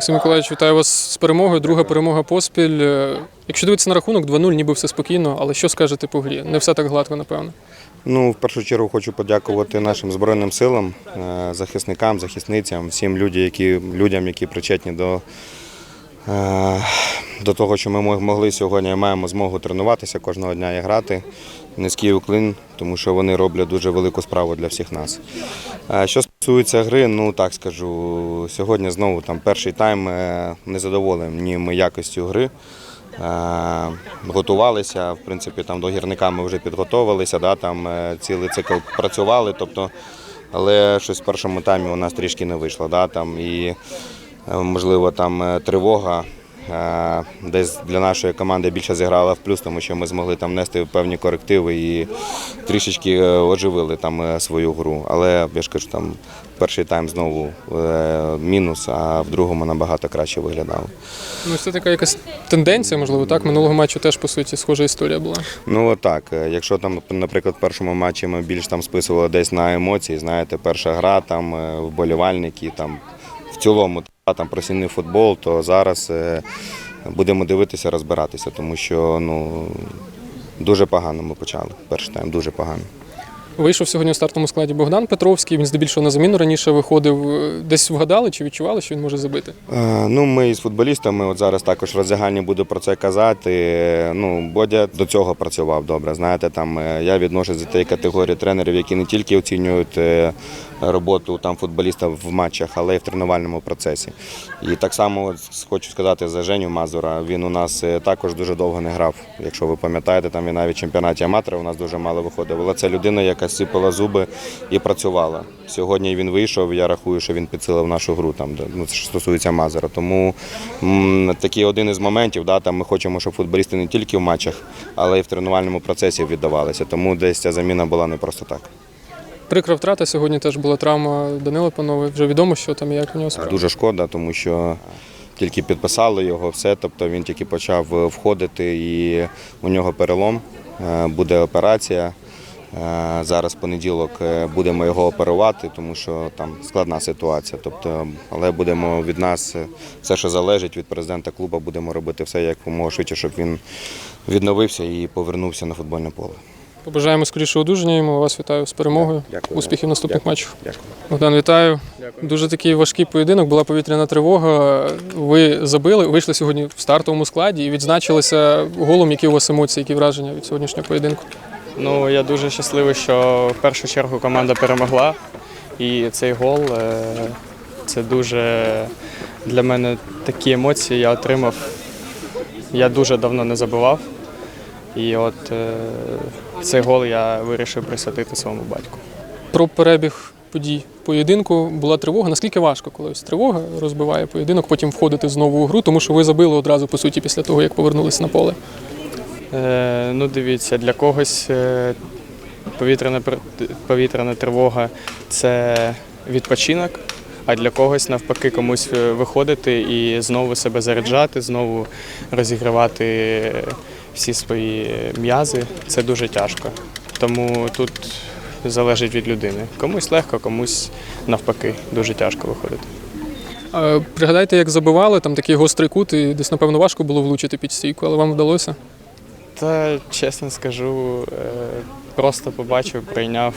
Максим Миколаївич, вітаю вас з перемогою. Друга перемога поспіль. Е, Якщо дивитися на рахунок, 2-0, ніби все спокійно, але що скажете по грі? Не все так гладко, напевно. Ну, в першу чергу хочу подякувати нашим збройним силам, е, захисникам, захисницям, всім людям, які, людям, які причетні до, до того, що ми могли сьогодні маємо змогу тренуватися кожного дня і грати. Низький уклін, тому що вони роблять дуже велику справу для всіх нас. Е, Що стосується гри, ну так скажу, сьогодні знову там перший тайм е, не задоволені ми якістю гри. Е, Готувалися, в принципі, там до гірника ми вже підготовилися, да, там е, цілий цикл працювали, тобто, але щось в першому таймі у нас трішки не вийшло. Да, там, і, е, можливо, там е, тривога е, десь для нашої команди більше зіграла в плюс, тому що ми змогли там внести певні корективи і трішечки е, оживили там е, свою гру. Але я ж кажу, там перший тайм знову е, мінус, а в другому набагато краще виглядало. Ну, це така якась тенденція, можливо, так. Минулого матчу теж, по суті, схожа історія була. Ну так, е, якщо там, наприклад, в першому матчі ми більш там списували десь на емоції, знаєте, перша гра, там е, вболівальники, там цілому та, там професійний футбол, то зараз е, будемо дивитися, розбиратися, тому що ну дуже погано ми почали. Перший тайм дуже погано. Вийшов сьогодні у стартовому складі Богдан Петровський. Він здебільшого на заміну раніше виходив. Е, Десь вгадали чи відчували, що він може забити? Е, Ну, ми із футболістами от зараз також в роздяганні буду про це казати. Ну, Бодя до цього працював добре. Знаєте, там я відношусь до тієї категорії тренерів, які не тільки оцінюють роботу там футболіста в матчах, але й в тренувальному процесі. І так само хочу сказати за Женю Мазура. Він у нас е, також дуже довго не грав. Якщо ви пам'ятаєте, там він навіть в чемпіонаті аматорів у нас дуже мало виходив. Але це людина, яка сипала зуби і працювала. Сьогодні він вийшов. Я рахую, що він підсилив нашу гру там, де, ну, що стосується Мазура. Тому м, такий один із моментів, да, там ми хочемо, щоб футболісти не тільки в матчах, але й в тренувальному процесі віддавалися. Тому десь ця заміна була не просто так. Прикра втрата. Сьогодні теж була травма Данила Панови. Вже відомо, що там як у нього справа. Дуже шкода, тому що тільки підписали його, все. Тобто він тільки почав е, входити, і у нього перелом, е, буде операція. Е, Зараз понеділок будемо його оперувати, тому що там складна ситуація. Тобто, але будемо від нас все, що залежить від президента клубу, будемо робити все якомога швидше, щоб він відновився і повернувся на футбольне поле. Побажаємо скоріше одужання йому. Вас вітаю з перемогою. Дякую. Успіхів в наступних Дякую. матчах. Дякую. Богдан, вітаю. Дуже такий важкий поєдинок. Була повітряна тривога. Ви забили, вийшли сьогодні в стартовому складі і відзначилися голом. Які у вас емоції, які враження від сьогоднішнього поєдинку? Ну, я дуже щасливий, що в першу чергу команда перемогла. І цей гол е, це дуже для мене такі емоції я отримав. Я дуже давно не забував. І от е, цей гол я вирішив присвятити своєму батьку. Про перебіг подій поєдинку була тривога. Наскільки важко, коли ось тривога розбиває поєдинок, потім входити знову у гру, тому що ви забили одразу по суті після того, як повернулися на поле. Е, ну, дивіться, для когось е, повітряна, повітряна тривога це відпочинок, а для когось навпаки комусь е, виходити і знову себе заряджати, знову розігрівати е, всі свої м'язи. Це дуже тяжко. Тому тут залежить від людини. Комусь легко, комусь навпаки, дуже тяжко виходити. Пригадайте, як забивали, там такий гострий кут, і десь, напевно, важко було влучити під стійку, але вам вдалося. Та чесно скажу, е, просто побачив, прийняв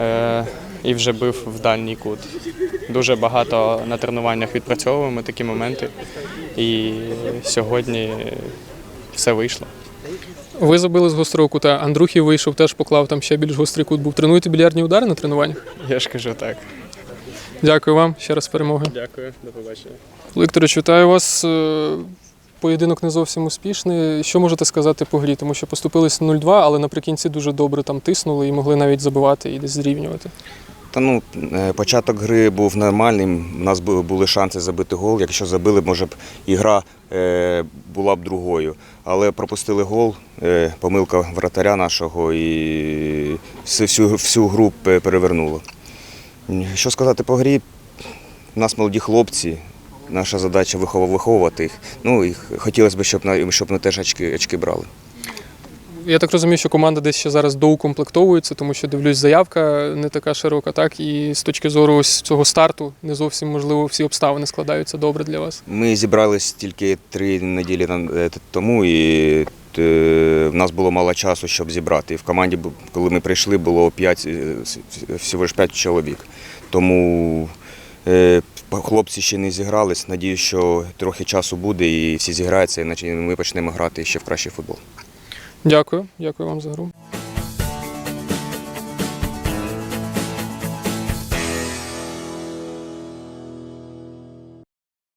е, і вже бив в дальній кут. Дуже багато на тренуваннях відпрацьовуємо такі моменти. І сьогодні все вийшло. Ви забили з гострого кута. Андрухів вийшов, теж поклав там ще більш гострий кут. Був тренуєте більярдні удари на тренуваннях? Я ж кажу так. Дякую вам ще раз з перемогою. Дякую, до побачення. Вікторович, вітаю вас. Е, Поєдинок не зовсім успішний. Що можете сказати по грі? Тому що поступились 0-2, але наприкінці дуже добре там тиснули і могли навіть забивати і десь зрівнювати. Та ну, е, початок гри був нормальним. У нас були шанси забити гол. Якщо забили, може б і гра е, була б другою. Але пропустили гол, е, помилка вратаря нашого і всю, всю, гру перевернуло. Що сказати по грі? У нас молоді хлопці. Наша задача виховувати їх. Ну і хотілося б, щоб, щоб ми теж очки, очки брали. Я так розумію, що команда десь ще зараз доукомплектовується, тому що дивлюсь, заявка не така широка, так і з точки зору ось цього старту не зовсім можливо всі обставини складаються добре для вас. Ми зібрались тільки три неділі е, тому, і е, в нас було мало часу, щоб зібрати. І в команді, коли ми прийшли, було 5, всього ж 5 чоловік. Тому е, хлопці ще не зігрались. Надіюсь, що трохи часу буде і всі зіграються, іначе ми почнемо грати ще в кращий футбол. Дякую, дякую вам за гру.